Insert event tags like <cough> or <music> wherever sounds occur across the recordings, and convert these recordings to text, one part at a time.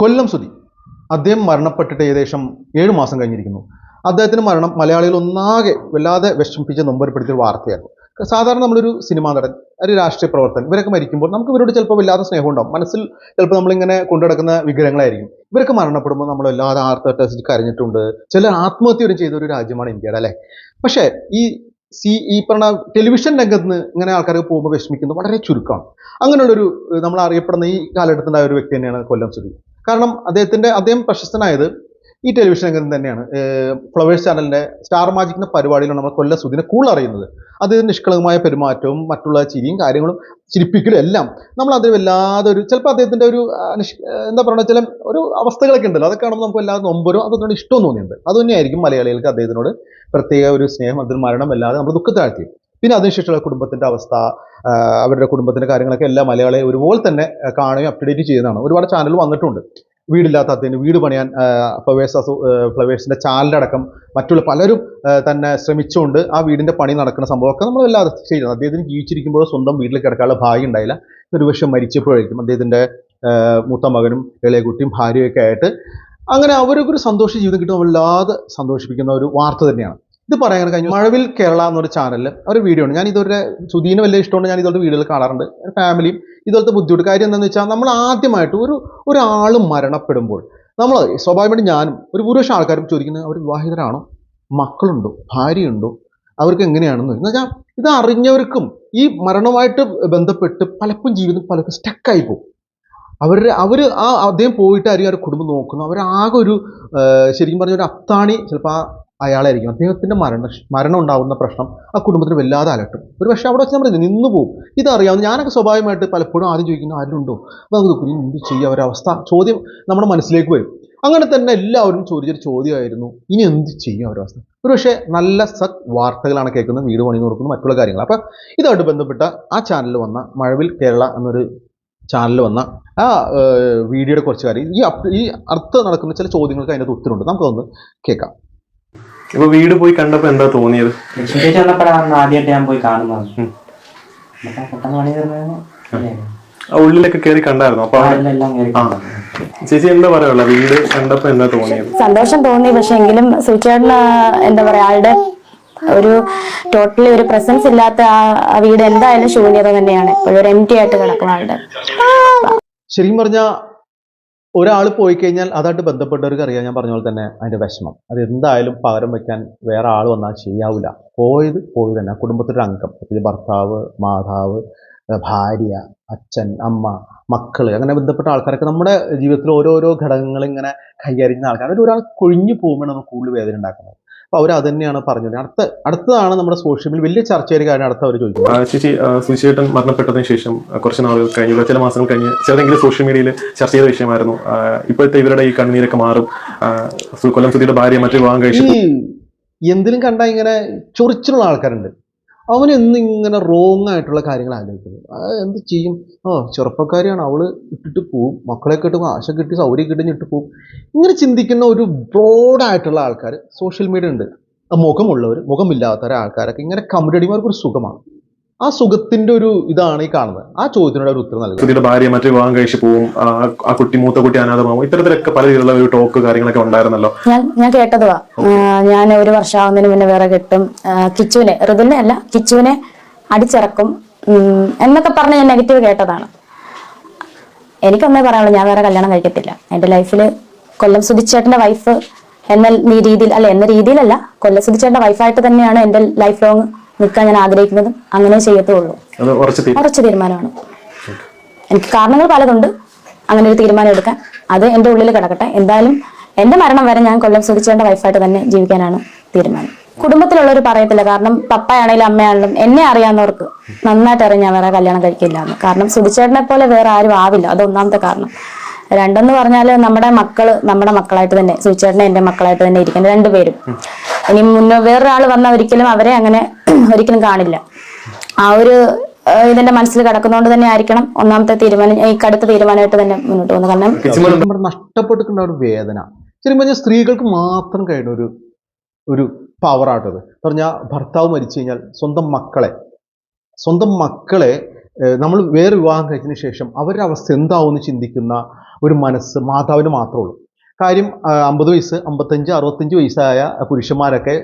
കൊല്ലം സുധി. അദ്ദേഹം മരണപ്പെട്ടിട്ട് ഏകദേശം ഏഴ് മാസം കഴിഞ്ഞിരിക്കുന്നു. അദ്ദേഹത്തിന്റെ മരണം മലയാളികൾ ഒന്നാകെ വല്ലാതെ വിഷമിപ്പിച്ച് നൊമ്പരപ്പെടുത്തിയ വാർത്തയായിരുന്നു. സാധാരണ നമ്മളൊരു സിനിമാ നടൻ ഒരു രാഷ്ട്രീയ പ്രവർത്തകൻ ഇവരൊക്കെ മരിക്കുമ്പോൾ നമുക്ക് ഇവരോട് ചിലപ്പോൾ വല്ലാതെ സ്നേഹം ഉണ്ടാവും. മനസ്സിൽ ചിലപ്പോൾ നമ്മളിങ്ങനെ കൊണ്ടു നടക്കുന്ന വിഗ്രഹങ്ങളായിരിക്കും. ഇവരൊക്കെ മരണപ്പെടുമ്പോൾ നമ്മൾ വല്ലാതെ ആർത്തട്ടസിച്ച് കരഞ്ഞിട്ടുണ്ട്. ചില ആത്മഹത്യ വരെ ചെയ്ത ഒരു രാജ്യമാണ് ഇന്ത്യയുടെ അല്ലേ? പക്ഷേ ഈ സി ഈ പറഞ്ഞ ടെലിവിഷൻ രംഗത്ത് നിന്ന് ഇങ്ങനെ ആൾക്കാർക്ക് പോകുമ്പോൾ വിഷമിക്കുന്നത് വളരെ ചുരുക്കമാണ്. അങ്ങനെയുള്ളൊരു നമ്മൾ അറിയപ്പെടുന്ന ഈ കാലഘട്ടത്തിന്റെ ഒരു വ്യക്തി തന്നെയാണ് കൊല്ലം സുധി. കാരണം അദ്ദേഹത്തിന്റെ അദ്ദേഹം പ്രശസ്തനായത് ഈ ടെലിവിഷൻ രംഗത്ത് തന്നെയാണ്. ഫ്ലവേഴ്സ് ചാനലിന്റെ സ്റ്റാർ മാജിക് എന്ന പരിപാടിയിലാണ് നമ്മൾ കൊല്ല സുധിനെ കൂടുതൽ അറിയുന്നത്. അത് നിഷ്കളങ്കമായ പെരുമാറ്റവും മറ്റുള്ള ചിരിയും കാര്യങ്ങളും ചിരിപ്പിക്കലും എല്ലാം നമ്മൾ അതിൽ വല്ലാതെ ഒരു ചിലപ്പോൾ അദ്ദേഹത്തിന്റെ ഒരു എന്താ പറയുക ചില ഒരു അവസ്ഥകളൊക്കെ ഉണ്ടല്ലോ. അതൊക്കെ കാണുമ്പോൾ നമുക്ക് വല്ലാതെ നൊമ്പരോ അതൊന്നും ഇഷ്ടവും തോന്നിയിട്ടുണ്ട്. അത് തന്നെയായിരിക്കും മലയാളികൾക്ക് അദ്ദേഹത്തിനോട് പ്രത്യേക ഒരു സ്നേഹം അതിൽ മരണം അല്ലാതെ നമ്മൾ ദുഃഖത്താഴ്ത്തി പിന്നെ അതിനുശേഷമുള്ള കുടുംബത്തിന്റെ അവസ്ഥ അവരുടെ കുടുംബത്തിന്റെ കാര്യങ്ങളൊക്കെ എല്ലാ മലയാളിയെ ഒരുപോലെ തന്നെ കാണുകയും അപ്ഡേറ്റ് ചെയ്യുന്നതാണ്. ഒരുപാട് ചാനൽ വന്നിട്ടുണ്ട്. വീടില്ലാത്ത അദ്ദേഹത്തിന് വീട് പണിയാൻ ഫ്ലവേഴ്സ് അസോ ഫ്ലവേഴ്സിന്റെ ചാനലടക്കം മറ്റുള്ള പലരും തന്നെ ശ്രമിച്ചുകൊണ്ട് ആ വീടിന്റെ പണി നടക്കുന്ന സംഭവമൊക്കെ നമ്മൾ വല്ലാതെ ചെയ്യുന്നത് അദ്ദേഹത്തിന് ജീവിച്ചിരിക്കുമ്പോൾ സ്വന്തം വീട്ടിൽ കിടക്കാനുള്ള ഭാഗ്യം ഉണ്ടായില്ല. ഒരു പക്ഷേ മരിച്ചപ്പോഴായിരിക്കും അദ്ദേഹത്തിന്റെ മൂത്ത മകനും ഇളയകുട്ടിയും ഭാര്യയൊക്കെ ആയിട്ട്. അങ്ങനെ അവരൊക്കെ ഒരു സന്തോഷ ജീവിതം കിട്ടും. വല്ലാതെ സന്തോഷിപ്പിക്കുന്ന ഒരു വാർത്ത തന്നെയാണ്. ഇത് പറയാൻ കഴിഞ്ഞു മഴവിൽ കേരള എന്നൊരു ചാനലിൽ ഒരു വീഡിയോ ഉണ്ട്. ഞാൻ ഇതുവരെ സുധീന് വലിയ ഇഷ്ടമുണ്ട്. ഞാൻ ഇതുപോലത്തെ വീഡിയോകൾ കാണാറുണ്ട്. ഫാമിലിയും ഇതുപോലത്തെ ബുദ്ധിമുട്ട്. കാര്യം എന്താണെന്ന് വെച്ചാൽ നമ്മൾ ആദ്യമായിട്ട് ഒരു ഒരാൾ മരണപ്പെടുമ്പോൾ നമ്മൾ സ്വാഭാവികമായിട്ട് ഞാനും ഒരു ഭൂരിപക്ഷം ആൾക്കാരും ചോദിക്കുന്നത് അവർ വിവാഹിതരാണോ? മക്കളുണ്ടോ? ഭാര്യയുണ്ടോ? അവർക്ക് എങ്ങനെയാണെന്ന്? എന്ന് വെച്ചാൽ ഇത് അറിഞ്ഞവർക്കും ഈ മരണവുമായിട്ട് ബന്ധപ്പെട്ട് പലപ്പോഴും ജീവിതം പലർക്കും സ്റ്റക്കായി പോകും. അവരുടെ അവർ ആ അദ്ദേഹം പോയിട്ടായിരിക്കും അവരുടെ കുടുംബം നോക്കുന്നു. അവരാകെ ഒരു ശരിക്കും പറഞ്ഞ ഒരു അത്താണി ചിലപ്പോൾ ആ അയാളായിരിക്കും അദ്ദേഹത്തിന്റെ മരണ മരണം ഉണ്ടാകുന്ന പ്രശ്നം ആ കുടുംബത്തിന് വല്ലാതെ അലട്ടും. ഒരു പക്ഷേ അവിടെ വെച്ച് നമ്മൾ നിന്ന് പോകും ഇതറിയാവുന്ന ഞാനൊക്കെ സ്വാഭാവികമായിട്ട് പലപ്പോഴും ആദ്യം ചോദിക്കുന്ന ആരുണ്ടോ? അപ്പോൾ നമുക്ക് ഇനി എന്ത് ചെയ്യുക ഒരവസ്ഥ. ചോദ്യം നമ്മുടെ മനസ്സിലേക്ക് വരും. അങ്ങനെ തന്നെ എല്ലാവരും ചോദിച്ചൊരു ചോദ്യമായിരുന്നു. ഇനി എന്ത് ചെയ്യും ഒരവസ്ഥ? ഒരു പക്ഷേ നല്ല സത് വാർത്തകളാണ് കേൾക്കുന്നത് വീട് പണി നോക്കുന്നു മറ്റുള്ള കാര്യങ്ങൾ. അപ്പോൾ ഇതായിട്ട് ബന്ധപ്പെട്ട ആ ചാനലിൽ വന്ന മഴവിൽ കേരള എന്നൊരു ചാനലിൽ വന്ന ആ വീഡിയോയുടെ കുറച്ച് കാര്യം. ഈ ഈ അർത്ഥം നടക്കുന്ന ചില ചോദ്യങ്ങൾക്ക് അതിനകത്ത് ഉത്തരവുണ്ട് നമുക്കൊന്ന് കേൾക്കാം. ഇപ്പൊ വീട് പോയി കണ്ടപ്പോ എന്താ തോന്നിയത്? വന്നപ്പോഴാണ് ആദ്യമായിട്ട് ഞാൻ പോയി കാണുന്നത്. എന്നിട്ട് പെട്ടെന്ന് പണി തീർന്നത് ആ ഉള്ളിലൊക്കെ കയറി കണ്ടായിരുന്നു? അപ്പൊ എല്ലാം കയറി ആ. ചേച്ചി എന്താ പറയാനുള്ള? വീട് കണ്ടപ്പോ എന്താ തോന്നിയത്? സന്തോഷം തോന്നി പക്ഷെ എങ്കിലും സുചേട്ടന് എന്താ പറയാ ആളുടെ ഒരു ടോട്ടലി ഒരു പ്രസൻസ് ഇല്ലാത്ത ആ വീട് എന്തായാലും ശൂന്യത തന്നെയാണ്. ഒരു എം ടി ആയിട്ട് കിടക്കും ആളുടെ. ശരിക്കും പറഞ്ഞാൽ ഒരാൾ പോയി കഴിഞ്ഞാൽ അതായിട്ട് ബന്ധപ്പെട്ടവർക്ക് അറിയാം ഞാൻ പറഞ്ഞ പോലെ തന്നെ അതിന്റെ വിഷമം. അത് എന്തായാലും പകരം വെക്കാൻ വേറെ ആൾ വന്നാൽ ശരിയാവില്ല പോയത് പോയി തന്നെ. കുടുംബത്തിന്റെ അംഗം. പ്രത്യേകിച്ച് ഭർത്താവ് മാതാവ് ഭാര്യ അച്ഛൻ അമ്മ മക്കൾ അങ്ങനെ ബന്ധപ്പെട്ട ആൾക്കാരൊക്കെ നമ്മുടെ ജീവിതത്തിൽ ഓരോരോ ഘടകങ്ങൾ ഇങ്ങനെ കൈകാര്യം ചെയ്യുന്ന ആൾക്കാർ ഒരാൾ കൊഴിഞ്ഞു പോകുമ്പോൾ നമുക്ക് കൂടുതൽ വേദന ഉണ്ടാക്കുന്നത്. അപ്പോൾ അവർ അത് തന്നെയാണ് പറഞ്ഞത്. അടുത്ത അടുത്തതാണ് നമ്മുടെ സോഷ്യൽ മീഡിയ വലിയ ചർച്ചയൊരു കാര്യം അടുത്ത അവർ ചോദിക്കുന്നത് ആ, ചേച്ചി ആ, സുചേട്ടൻ മരണപ്പെട്ടതിന് ശേഷം കുറച്ച് നാളുകൾ കഴിഞ്ഞു ചില മാസങ്ങൾ കഴിഞ്ഞ് ചിലതെങ്കിലും സോഷ്യൽ മീഡിയയിൽ ചർച്ച ചെയ്ത വിഷയമായിരുന്നു. ഇപ്പോഴത്തെ ഇവരുടെ ഈ കണ്ണീരൊക്കെ മാറും. കൊല്ലം സുധിയുടെ ഭാര്യ മറ്റു വിവാഹം കഴിച്ചു എന്തിനും കണ്ട ഇങ്ങനെ ചൊറിച്ചിലുള്ള ആൾക്കാരുണ്ട്. അവൻ എന്നിങ്ങനെ റോങ് ആയിട്ടുള്ള കാര്യങ്ങൾ ആലോചിക്കുന്നത് എന്ത് ചെയ്യും? ആ ചെറുപ്പക്കാരിയാണ്. അവൾ ഇട്ടിട്ട് പോവും. മക്കളെ കിട്ടും ആശ കിട്ടി സൗകര്യം കിട്ടും ഇട്ട് പോവും. ഇങ്ങനെ ചിന്തിക്കുന്ന ഒരു ബ്രോഡായിട്ടുള്ള ആൾക്കാർ സോഷ്യൽ മീഡിയ ഉണ്ട്. മുഖമുള്ളവർ മുഖമില്ലാത്തവരെ ആൾക്കാരൊക്കെ ഇങ്ങനെ കമന്റ് ഒരു സുഖമാണ്. ആ സുഖത്തിന്റെ ഒരു ഇതാണ് ഈ കാണുന്നത്. ആ ചോദ്യത്തിനോട് ഒരു ഉത്തരം നൽകുക. ഇതിന്റെ ഭാര്യ മറ്റു വിവാഹം കഴിച്ചു പോവും. ആ, കുട്ടി മൂത്ത കുട്ടി അനാഥമാവും. ഇത്തരത്തിലൊക്കെ പല രീതിയിലുള്ള ഒരു ടോക്ക് കാര്യങ്ങളൊക്കെ ഉണ്ടായിരുന്നല്ലോ. ഞാൻ ഞാൻ കേട്ടതുവാ. ഞാൻ ഒരു വർഷമാവുന്നതിന് മുന്നേ വേറെ കിട്ടും. കിച്ചുവിനെ ഋതുവിനെ അല്ല കിച്ചുവിനെ അടിച്ചിറക്കും. എന്നൊക്കെ പറഞ്ഞ് ഞാൻ നെഗറ്റീവ് കേട്ടതാണ്. എനിക്കൊന്നേ പറയാനുള്ളൂ ഞാൻ വേറെ കല്യാണം കഴിക്കത്തില്ല. എന്റെ ലൈഫിൽ കൊല്ലം സുധിച്ചേട്ടന്റെ വൈഫ് എന്ന ഈ രീതിയിൽ അല്ല എന്ന രീതിയിലല്ല കൊല്ലം സുധിച്ചേട്ടന്റെ വൈഫായിട്ട് തന്നെയാണ് എന്റെ ലൈഫ് ലോങ് നിൽക്കാൻ ഞാൻ ആഗ്രഹിക്കുന്നതും അങ്ങനെ ചെയ്യത്തുള്ളൂ. ഉറച്ചു തീരുമാനമാണ്. എനിക്ക് കാരണങ്ങൾ പലതുണ്ട്. അങ്ങനെ ഒരു തീരുമാനം എടുക്കാൻ അത് എന്റെ ഉള്ളിൽ കിടക്കട്ടെ. എന്തായാലും എന്റെ മരണം വരെ ഞാൻ കൊല്ലം സുധിച്ചേണ്ട വൈഫായിട്ട് തന്നെ ജീവിക്കാനാണ് തീരുമാനം. കുടുംബത്തിലുള്ളവർ പറയത്തില്ല കാരണം പപ്പയാണെങ്കിലും അമ്മയാണെങ്കിലും എന്നെ അറിയാവുന്നവർക്ക് നന്നായിട്ട് അറിയാം ഞാൻ വേറെ കല്യാണം കഴിക്കില്ല കാരണം സുധിച്ചേട്ടനെ പോലെ വേറെ ആരും ആവില്ല. അത് ഒന്നാമത്തെ കാരണം. രണ്ടെന്ന് പറഞ്ഞാൽ നമ്മുടെ മക്കൾ നമ്മുടെ മക്കളായിട്ട് തന്നെ സുചേട്ടനെ എന്റെ മക്കളായിട്ട് തന്നെ ഇരിക്കുന്നത് രണ്ടുപേരും ഇനി മുന്നേ വേറൊരാൾ വന്നാൽ ഒരിക്കലും അവരെ അങ്ങനെ <clears throat> ഒരിക്കലും കാണില്ല. ആ ഒരു ഇതിന്റെ മനസ്സിൽ കിടക്കുന്നതുകൊണ്ട് തന്നെ ആയിരിക്കണം ഒന്നാമത്തെ തീരുമാനം ഈ കടുത്ത തീരുമാനമായിട്ട് തന്നെ മുന്നോട്ട് പോകുന്നത്. കാരണം നഷ്ടപ്പെട്ടിട്ടുണ്ട് നഷ്ടപ്പെട്ടിട്ടുള്ള ഒരു വേദന. ശരിക്കും പറഞ്ഞാൽ സ്ത്രീകൾക്ക് മാത്രം കഴിയുന്ന ഒരു ഒരു പവറാട്ടത് പറഞ്ഞാൽ ഭർത്താവ് മരിച്ചു കഴിഞ്ഞാൽ സ്വന്തം മക്കളെ സ്വന്തം മക്കളെ നമ്മൾ വേറെ വിവാഹം കഴിച്ചതിന് ശേഷം അവരുടെ അവസ്ഥ എന്താവുമെന്ന് ചിന്തിക്കുന്ന ഒരു മനസ്സ് മാതാവിന് മാത്രമേ ഉള്ളൂ. കാര്യം അമ്പത് വയസ്സ് അമ്പത്തഞ്ച് അറുപത്തഞ്ച് വയസ്സായ പുരുഷന്മാരൊക്കെ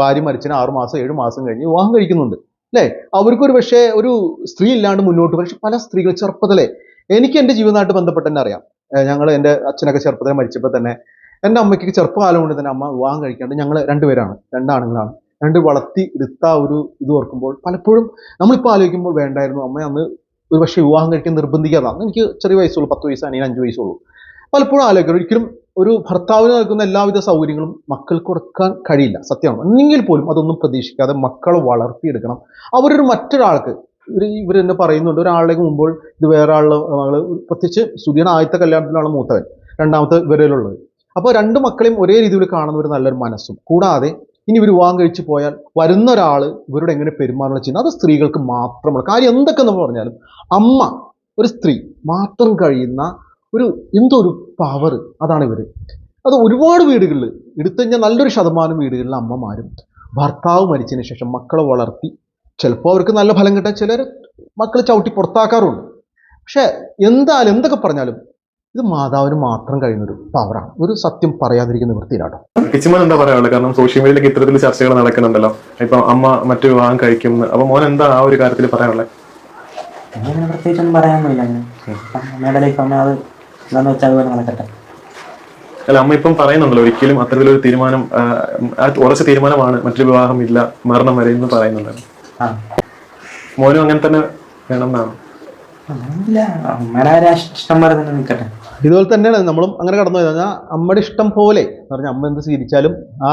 ഭാര്യ മരിച്ചതിന് ആറ് മാസം ഏഴ് മാസം കഴിഞ്ഞ് വിവാഹം കഴിക്കുന്നുണ്ട്. അല്ലേ? അവർക്കൊരു പക്ഷേ ഒരു സ്ത്രീ ഇല്ലാണ്ട് മുന്നോട്ട് പക്ഷെ പല സ്ത്രീകൾ ചെറുപ്പത്തിലെ എനിക്ക് എന്റെ ജീവിതമായിട്ട് ബന്ധപ്പെട്ട് തന്നെ അറിയാം. ഞങ്ങൾ എന്റെ അച്ഛനൊക്കെ ചെറുപ്പത്തിൽ മരിച്ചപ്പോൾ തന്നെ എന്റെ അമ്മയ്ക്ക് ചെറുപ്പകാലം കൊണ്ട് തന്നെ അമ്മ വിവാഹം കഴിക്കാണ്ട് ഞങ്ങൾ രണ്ടുപേരാണ് രണ്ടാണുങ്ങളാണ് രണ്ട് വളർത്തി എടുത്ത ഒരു ഇത് ഓർക്കുമ്പോൾ പലപ്പോഴും നമ്മളിപ്പോൾ ആലോചിക്കുമ്പോൾ വേണ്ടായിരുന്നു. അമ്മ അന്ന് ഒരു പക്ഷേ വിവാഹം കഴിക്കാൻ നിർബന്ധിക്കാതാണ് എനിക്ക് ചെറിയ വയസ്സുള്ളൂ പത്ത് വയസ്സ് അല്ലെങ്കിൽ അഞ്ച് വയസ്സുള്ളൂ. പലപ്പോഴും ആലോചിക്കണം ഒരിക്കലും ഒരു ഭർത്താവിന് നൽകുന്ന എല്ലാവിധ സൗകര്യങ്ങളും മക്കൾക്ക് കൊടുക്കാൻ കഴിയില്ല സത്യമാണ് എങ്കിൽ പോലും അതൊന്നും പ്രതീക്ഷിക്കാതെ മക്കളെ വളർത്തിയെടുക്കണം. അവരൊരു മറ്റൊരാൾക്ക് ഇവർ ഇവർ തന്നെ പറയുന്നുണ്ട് ഒരാളിലേക്ക് മുമ്പോൾ ഇത് വേറെ ആളുടെ മകൾ പ്രത്യേകിച്ച് സുധിയുടെ ആദ്യത്തെ കല്യാണത്തിലാണ് മൂത്തവൻ രണ്ടാമത്തെ ഇവരിലുള്ളത്. അപ്പോൾ രണ്ട് മക്കളെയും ഒരേ രീതിയിൽ കാണുന്ന ഒരു നല്ലൊരു മനസ്സും. കൂടാതെ ഇനി ഇവർ വിവാഹം കഴിച്ചു പോയാൽ വരുന്ന ഒരാൾ ഇവരോട് എങ്ങനെ പെരുമാറണം ചെയ്യുന്നത് അത് സ്ത്രീകൾക്ക് മാത്രമുള്ള കാര്യം. എന്തൊക്കെ പറഞ്ഞാലും അമ്മ ഒരു സ്ത്രീ മാത്രം കഴിയുന്ന ഒരു എന്തോ ഒരു പവർ അതാണ് ഇവർ അത് ഒരുപാട് വീടുകളിൽ എടുത്തു കഴിഞ്ഞാൽ നല്ലൊരു ശതമാനം വീടുകളിൽ അമ്മമാരും ഭർത്താവ് മരിച്ചതിന് ശേഷം മക്കളെ വളർത്തി ചിലപ്പോൾ അവർക്ക് നല്ല ഫലം കിട്ടാൻ ചിലർ മക്കളെ ചവിട്ടി പുറത്താക്കാറുണ്ട്. പക്ഷേ എന്തായാലും എന്തൊക്കെ പറഞ്ഞാലും ഇത് മാതാവിന് മാത്രം കഴിയുന്ന ഒരു പവറാണ് ഒരു സത്യം പറയാതിരിക്കുന്ന വൃത്തിയിലാട്ടോ. കിച്ചുമോൻ എന്താ പറയാനുള്ളത്? കാരണം സോഷ്യൽ മീഡിയയിലൊക്കെ ഇത്തരത്തിൽ ചർച്ചകൾ നടക്കുന്നുണ്ടല്ലോ. ഇപ്പൊ അമ്മ മറ്റു വിവാഹം കഴിക്കുന്നു. അപ്പൊ മോൻ എന്താ ആ ഒരു കാര്യത്തിൽ പറയാനുള്ളത്? അങ്ങനെ പ്രത്യേകിച്ചൊന്നും പറയാനൊന്നുമില്ല. അങ്ങനെ ഇപ്പം അമ്മയുടെ ലൈഫ് അമ്മ അത് എന്താന്ന് വെച്ചാൽ അതുപോലെ നടക്കട്ടെ. അല്ല അമ്മ ഇപ്പം പറയുന്നുണ്ടല്ലോ ഒരിക്കലും അത്തരത്തിലൊരു തീരുമാനം ഉറച്ച തീരുമാനമാണ് മറ്റൊരു വിവാഹം ഇല്ല മരണം വരെ എന്ന് പറയുന്നുണ്ടല്ലോ മോനും അങ്ങനെ തന്നെ വേണം എന്നാണ്? അമ്മയുടെ ഇഷ്ടം പോലെ തന്നെ നിൽക്കട്ടെ ഇതുപോലെ തന്നെയാണ് നമ്മളും അങ്ങനെ കടന്നു പോയത്. അമ്മയുടെ ഇഷ്ടം പോലെ എന്ന് പറഞ്ഞാൽ അമ്മ എന്ത് സ്വീകരിച്ചാലും ആ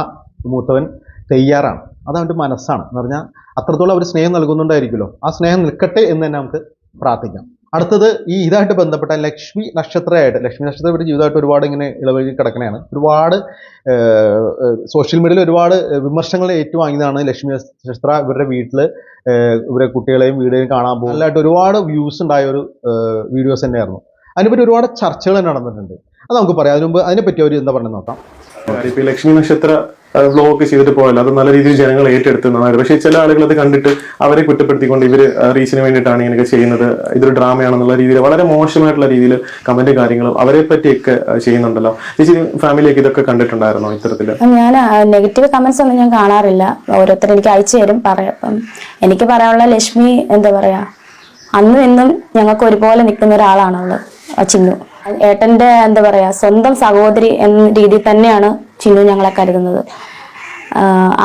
മൂത്തവൻ തയ്യാറാണ്. അത് അവന്റെ മനസ്സാണ്. എന്ന് പറഞ്ഞാൽ അത്രത്തോളം അവർ സ്നേഹം നൽകുന്നുണ്ടായിരിക്കുമല്ലോ. ആ സ്നേഹം നിൽക്കട്ടെ എന്ന് തന്നെ നമുക്ക് പ്രാർത്ഥിക്കാം. അടുത്തത് ഈ ഇതായിട്ട് ബന്ധപ്പെട്ട ലക്ഷ്മി നക്ഷത്രമായിട്ട് ലക്ഷ്മി നക്ഷത്രം ഇവരുടെ ജീവിതമായിട്ട് ഒരുപാട് ഇങ്ങനെ ഇളവഴി കിടക്കണയാണ്. ഒരുപാട് സോഷ്യൽ മീഡിയയിൽ ഒരുപാട് വിമർശനങ്ങൾ ഏറ്റുവാങ്ങിയതാണ് ലക്ഷ്മി നക്ഷത്ര. ഇവരുടെ വീട്ടിൽ ഇവരെ കുട്ടികളെയും വീടുകളെയും കാണാൻ പോകും നല്ലതായിട്ട് ഒരുപാട് വ്യൂസ് ഉണ്ടായ ഒരു വീഡിയോസ് തന്നെയായിരുന്നു. അതിനെപ്പറ്റി ഒരുപാട് ചർച്ചകൾ തന്നെ നടന്നിട്ടുണ്ട്. അത് നമുക്ക് പറയാം. അതിനു മുമ്പ് അതിനെപ്പറ്റി അവർ എന്താ പറഞ്ഞു നോക്കാം. ഇപ്പൊ ലക്ഷ്മി നക്ഷത്ര വ്ലോഗ് ചെയ്തിട്ട് പോയല്ലോ അത് നല്ല രീതിയിൽ ജനങ്ങൾ ഏറ്റെടുത്ത് നന്നായിട്ട്. പക്ഷേ ചില ആളുകൾ അത് കണ്ടിട്ട് അവരെ കുറ്റപ്പെടുത്തിക്കൊണ്ട് ഇവർ റീച്ചിന് വേണ്ടിയിട്ടാണ് ഇങ്ങനെയൊക്കെ ചെയ്യുന്നത്. ഇതൊരു ഡ്രാമയാണെന്നുള്ള രീതിയിൽ വളരെ മോശമായിട്ടുള്ള രീതിയിൽ കമന്റ് കാര്യങ്ങളും അവരെ പറ്റിയൊക്കെ ചെയ്യുന്നുണ്ടല്ലോ. ചേച്ചി ഫാമിലിയൊക്കെ ഇതൊക്കെ കണ്ടിട്ടുണ്ടായിരുന്നോ ഇത്തരത്തിൽ ഞാൻ നെഗറ്റീവ് കമന്റ്സ് ഒന്നും ഞാൻ കാണാറില്ല. ഓരോരുത്തർ എനിക്ക് അയച്ചു തരും. പറയാം എനിക്ക് പറയാനുള്ള ലക്ഷ്മി എന്താ പറയാ? അന്നും ഇന്നും ഞങ്ങൾക്ക് ഒരുപോലെ നിൽക്കുന്ന ഒരാളാണുള്ളത്. ചിന്നു. ഏട്ടന്റെ എന്താ പറയാ സ്വന്തം സഹോദരി എന്ന രീതിയിൽ തന്നെയാണ് ചിന്നു ഞങ്ങളെ കരുതുന്നത്.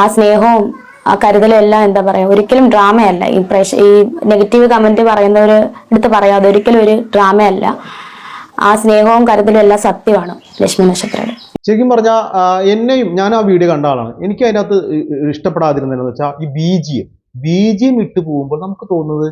ആ സ്നേഹവും ആ കരുതലും എല്ലാം എന്താ പറയാ ഒരിക്കലും ഡ്രാമയല്ല. ഈ പ്രേക്ഷ ഈ നെഗറ്റീവ് കമന്റ് പറയുന്നവർ എടുത്ത് പറയാതെ ഒരിക്കലും ഒരു ഡ്രാമയല്ല. ആ സ്നേഹവും കരുതലും എല്ലാം സത്യമാണ് ലക്ഷ്മി നക്ഷത്രയുടെ. ശരിക്കും പറഞ്ഞാൽ എന്നെയും ഞാൻ ആ വീഡിയോ കണ്ട ആളാണ്. എനിക്ക് അതിനകത്ത് ഇഷ്ടപ്പെടാതിരുന്നതെന്ന് വെച്ചാൽ ഈ ബീജിയം. ബീജിയം ഇട്ട് പോകുമ്പോൾ നമുക്ക് തോന്നുന്നത്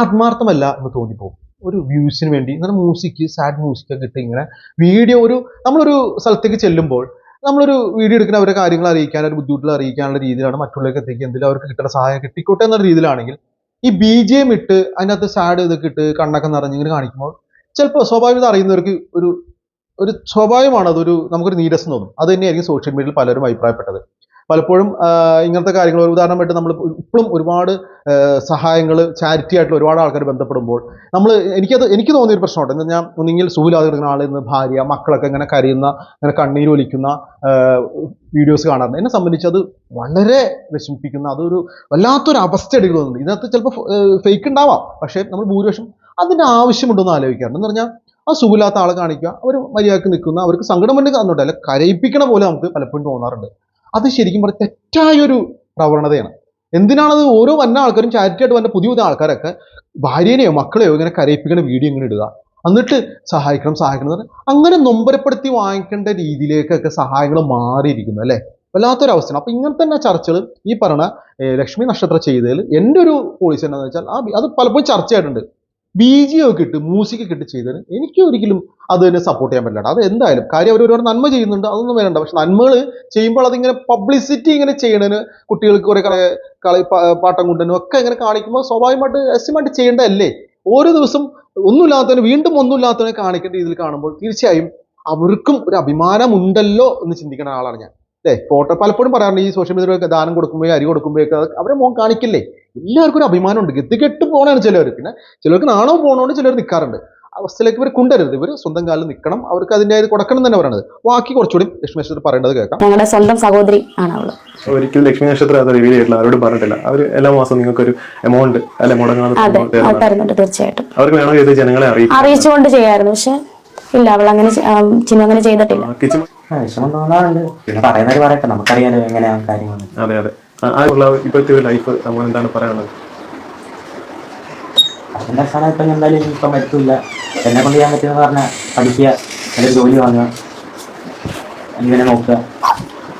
ആത്മാർത്ഥമല്ല എന്ന് തോന്നിപ്പോകും. ഒരു വ്യൂസിന് വേണ്ടി ഇങ്ങനെ മ്യൂസിക് സാഡ് മ്യൂസിക് ഒക്കെ ഇട്ട് ഇങ്ങനെ വീഡിയോ ഒരു നമ്മളൊരു സ്ഥലത്തേക്ക് ചെല്ലുമ്പോൾ നമ്മളൊരു വീഡിയോ എടുക്കുന്ന അവരുടെ കാര്യങ്ങൾ അറിയിക്കാൻ ഒരു ബുദ്ധിമുട്ടുകൾ അറിയിക്കാനുള്ള രീതിയിലാണ് മറ്റുള്ളവർക്ക് എത്തിക്കുക. എന്തെങ്കിലും അവർക്ക് കിട്ടുന്ന സഹായം കിട്ടിക്കോട്ടെ എന്ന രീതിയിലാണെങ്കിൽ ഈ ബി ജി എം ഇട്ട് അതിനകത്ത് സാഡ് ഇതൊക്കെ ഇട്ട് കണ്ണൊക്കെ നിറഞ്ഞിങ്ങനെ കാണിക്കുമ്പോൾ ചിലപ്പോൾ സ്വാഭാവികത അറിയുന്നവർക്ക് ഒരു ഒരു സ്വഭാവമാണ് അതൊരു നമുക്കൊരു നീരസം തോന്നും. അത് തന്നെയായിരിക്കും സോഷ്യൽ മീഡിയയിൽ പലരും അഭിപ്രായപ്പെട്ടത്. പലപ്പോഴും ഇങ്ങനത്തെ കാര്യങ്ങൾ ഒരു ഉദാഹരണമായിട്ട് നമ്മൾ ഇപ്പോഴും ഒരുപാട് സഹായങ്ങൾ ചാരിറ്റി ആയിട്ടുള്ള ഒരുപാട് ആൾക്കാർ ബന്ധപ്പെടുമ്പോൾ നമ്മൾ എനിക്കത് എനിക്ക് തോന്നിയ ഒരു പ്രശ്നമുണ്ട്. എന്ന് ഞാൻ ഒന്നെങ്കിൽ സുഖമില്ലാതെ കിടക്കുന്ന ആളിൽ നിന്ന് ഭാര്യ മക്കളൊക്കെ ഇങ്ങനെ കരയുന്ന ഇങ്ങനെ കണ്ണീരൊലിക്കുന്ന വീഡിയോസ് കാണാറുണ്ട്. എന്നെ സംബന്ധിച്ച് അത് വളരെ വിഷമിപ്പിക്കുന്ന അതൊരു വല്ലാത്തൊരു അവസ്ഥ എടുക്കുന്നുണ്ട് ഇതിനകത്ത് ചിലപ്പോൾ ഫേക്ക് ഉണ്ടാവാം. പക്ഷേ നമ്മൾ ഭൂരിപക്ഷം അതിന്റെ ആവശ്യമുണ്ടെന്ന് ആലോചിക്കാറുണ്ട്. എന്ന് പറഞ്ഞാൽ ആ സുഖമില്ലാത്ത ആളെ കാണിക്കുക അവർ മര്യാദയ്ക്ക് നിൽക്കുന്ന അവർക്ക് സങ്കടം വേണ്ടി കാണുന്നുണ്ട് അല്ല കരയിപ്പിക്കണ പോലെ നമുക്ക് പലപ്പോഴും തോന്നാറുണ്ട്. അത് ശരിക്കും പറഞ്ഞാൽ തെറ്റായൊരു പ്രവണതയാണ്. എന്തിനാണത് ഓരോ വന്ന ആൾക്കാരും ചാരിറ്റി ആയിട്ട് വന്ന പുതിയ പുതിയ ആൾക്കാരൊക്കെ ഭാര്യനെയോ മക്കളെയോ ഇങ്ങനെ കരയിപ്പിക്കുന്ന വീഡിയോ ഇങ്ങനെ ഇടുക. എന്നിട്ട് സഹായിക്കണം സഹായിക്കണം എന്ന് അങ്ങനെ നൊമ്പരപ്പെടുത്തി വാങ്ങിക്കേണ്ട രീതിയിലേക്കൊക്കെ സഹായങ്ങൾ മാറിയിരിക്കുന്നു അല്ലേ? വല്ലാത്തൊരവസ്ഥയാണ് അപ്പൊ ഇങ്ങനെ തന്നെ ചർച്ചകൾ ഈ പറഞ്ഞ ലക്ഷ്മി നക്ഷത്ര ചെയ്തതിൽ എന്റെ ഒരു പോളിസി എന്താണെന്ന് വെച്ചാൽ അത് പലപ്പോഴും ചർച്ചയായിട്ടുണ്ട്. ബി ജി ഒക്കെ ഇട്ട് മ്യൂസിക് ഇട്ട് ചെയ്തതിന്. എനിക്ക് ഒരിക്കലും അത് തന്നെ സപ്പോർട്ട് ചെയ്യാൻ പറ്റില്ല അത് എന്തായാലും കാര്യം അവർ ഒരുപാട് നന്മ ചെയ്യുന്നുണ്ട്. അതൊന്നും വേണ്ട. പക്ഷെ നന്മകൾ ചെയ്യുമ്പോൾ അതിങ്ങനെ പബ്ലിസിറ്റി ഇങ്ങനെ ചെയ്യണതിന് കുട്ടികൾക്ക് കുറെ കളി കളി പാട്ടം കൊണ്ടുവരും ഒക്കെ ഇങ്ങനെ കാണിക്കുമ്പോൾ സ്വാഭാവികമായിട്ട് രഹസ്യമായിട്ട് ചെയ്യേണ്ടതല്ലേ? ഓരോ ദിവസം ഒന്നുമില്ലാത്തവന് വീണ്ടും ഒന്നുമില്ലാത്തവനെ കാണിക്കേണ്ട രീതിയിൽ കാണുമ്പോൾ തീർച്ചയായും അവർക്കും ഒരു അഭിമാനമുണ്ടല്ലോ എന്ന് ചിന്തിക്കുന്ന ആളാണ് ഞാൻ. അല്ലേ? ഫോട്ടോ പലപ്പോഴും പറയാറുണ്ട് ഈ സോഷ്യൽ മീഡിയയിലൊക്കെ ദാനം കൊടുക്കുമ്പോഴേ അരി കൊടുക്കുമ്പോഴൊക്കെ അവരെ മോൻ കാണിക്കില്ലേ? എല്ലാവർക്കും ഒരു അഭിമാനമുണ്ട്. ഗതികെട്ട് പോകണാണ് ചിലവർ പിന്നെ ചിലർക്ക് നാണോ പോകണോണ്ട് ചിലർ നിൽക്കാറുണ്ട് അവസ്ഥയിലേക്ക് ഇവർ കൊണ്ടുവരരുത്. ഇവർ സ്വന്തം കാലിൽ നിൽക്കണം. അവർക്ക് അതിന്റെ അത് കൊടുക്കണം തന്നെ പറയുന്നത് ബാക്കി കുറച്ചുകൂടി ലക്ഷ്മി നക്ഷത്രം പറയേണ്ടത് കേൾക്കാം. ഞങ്ങളുടെ സ്വന്തം സഹോദരി ആണ് അവൾ. ഒരിക്കലും ലക്ഷ്മി നക്ഷത്രം അത് റിവീൽ ചെയ്തിട്ടില്ല. അവരോട് പറഞ്ഞിട്ടില്ല. അവർ എല്ലാ മാസം നിങ്ങൾക്ക് ഒരു എമൗണ്ട് അല്ലെ മുടങ്ങാതെ തീർച്ചയായിട്ടും. അവർക്ക് വേണമെങ്കിൽ ജനങ്ങളെ അറിയിച്ചു അറിയിച്ചുകൊണ്ട് ചെയ്യായിരുന്നു. പക്ഷെ ഇല്ല അവൾ അങ്ങനെ ചിന്ന അങ്ങനെ ചെയ്തിട്ടില്ല. വിഷമം തോന്നാറുണ്ട് പിന്നെ പറയുന്നവര് പറയട്ടെ നമുക്കറിയാലോ എങ്ങനെയാണ് കാര്യങ്ങൾ അതെ അതെ. ആ- ആ ഉള്ള ഇപ്പോഴത്തെ ഒരു ലൈഫ് നമ്മൾ എന്താണ് പറയാനുള്ളത്? അതിന്റെ അവസാനം ഇപ്പൊ എന്തായാലും ഇപ്പൊ എത്തില്ല എന്നെ കൊണ്ട് ചെയ്യാൻ പറ്റുമെന്ന് പറഞ്ഞാൽ പഠിക്കുക അല്ലെങ്കിൽ ജോലി വാങ്ങുക ഇവനെ നോക്കുക.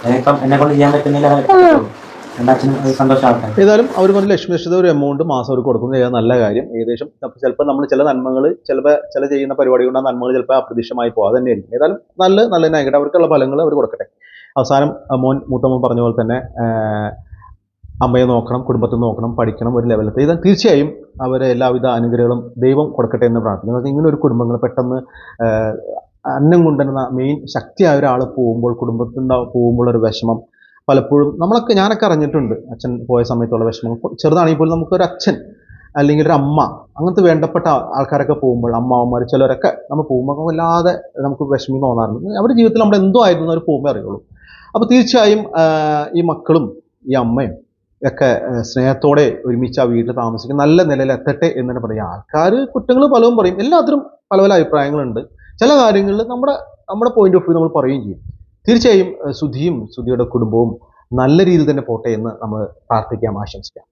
അതിപ്പം എന്നെ കൊണ്ട് ചെയ്യാൻ പറ്റുന്നില്ല ഏതായാലും അവർ പറഞ്ഞ ലക്ഷ്മി നിശ്ചിത ഒരു എമൗണ്ട് മാസം അവർ കൊടുക്കുന്നത് നല്ല കാര്യം. ഏകദേശം ചിലപ്പോൾ നമ്മൾ ചില നന്മകൾ ചിലപ്പോൾ ചില ചെയ്യുന്ന പരിപാടി കൊണ്ട് നന്മകൾ ചിലപ്പോൾ അപ്രതീക്ഷമായി പോകാതെ തന്നെയായിരിക്കും. ഏതായാലും നല്ല നല്ല തന്നെ ആയിക്കട്ടെ അവർക്കുള്ള ഫലങ്ങൾ അവർ കൊടുക്കട്ടെ. അവസാനം മോൻ മൂത്തമ്മ പറഞ്ഞ പോലെ തന്നെ അമ്മയെ നോക്കണം കുടുംബത്തെ നോക്കണം പഠിക്കണം ഒരു ലെവലിൽ ഇത് തീർച്ചയായും അവരെ എല്ലാവിധ അനുഗ്രഹങ്ങളും ദൈവം കൊടുക്കട്ടെ എന്ന് പ്രാർത്ഥിക്കുന്നു. ഇങ്ങനെ ഒരു കുടുംബങ്ങൾ പെട്ടെന്ന് അന്നം കൊണ്ടുവരുന്ന മെയിൻ ശക്തിയായ ഒരാൾ പോകുമ്പോൾ കുടുംബത്തിന്റെ പോകുമ്പോൾ ഒരു വിഷമം പലപ്പോഴും നമ്മളൊക്കെ ഞാനൊക്കെ അറിഞ്ഞിട്ടുണ്ട്. അച്ഛൻ പോയ സമയത്തുള്ള വിഷമം ചെറുതാണെങ്കിൽ പോലും നമുക്കൊരു അച്ഛൻ അല്ലെങ്കിൽ ഒരു അമ്മ അങ്ങനത്തെ വേണ്ടപ്പെട്ട ആൾക്കാരൊക്കെ പോകുമ്പോൾ അമ്മാവന്മാർ ചിലരൊക്കെ നമ്മൾ പോകുമ്പോൾ വല്ലാതെ നമുക്ക് വിഷമം തോന്നാറുണ്ട്. അവരുടെ ജീവിതത്തിൽ നമ്മൾ എന്തോ ആയിരുന്നു അവർ പോകുമ്പോൾ അറിയുള്ളൂ. അപ്പോൾ തീർച്ചയായും ഈ മക്കളും ഈ അമ്മയും ഒക്കെ സ്നേഹത്തോടെ ഒരുമിച്ച് ആ വീട്ടിൽ താമസിക്കും. നല്ല നിലയിലെത്തട്ടെ എന്ന് തന്നെ പറയും. ആൾക്കാർ കുറ്റങ്ങൾ പലതും പറയും. എല്ലാത്തിനും പല പല അഭിപ്രായങ്ങളുണ്ട്. ചില കാര്യങ്ങളിൽ നമ്മുടെ നമ്മുടെ പോയിന്റ് ഓഫ് വ്യൂ നമ്മൾ പറയുകയും ചെയ്യും. തീർച്ചയായും സുധിയും സുധിയുടെ കുടുംബവും നല്ല രീതിയിൽ തന്നെ പോട്ടെ എന്ന് നമ്മൾ പ്രാർത്ഥിക്കാം ആശംസിക്കാം.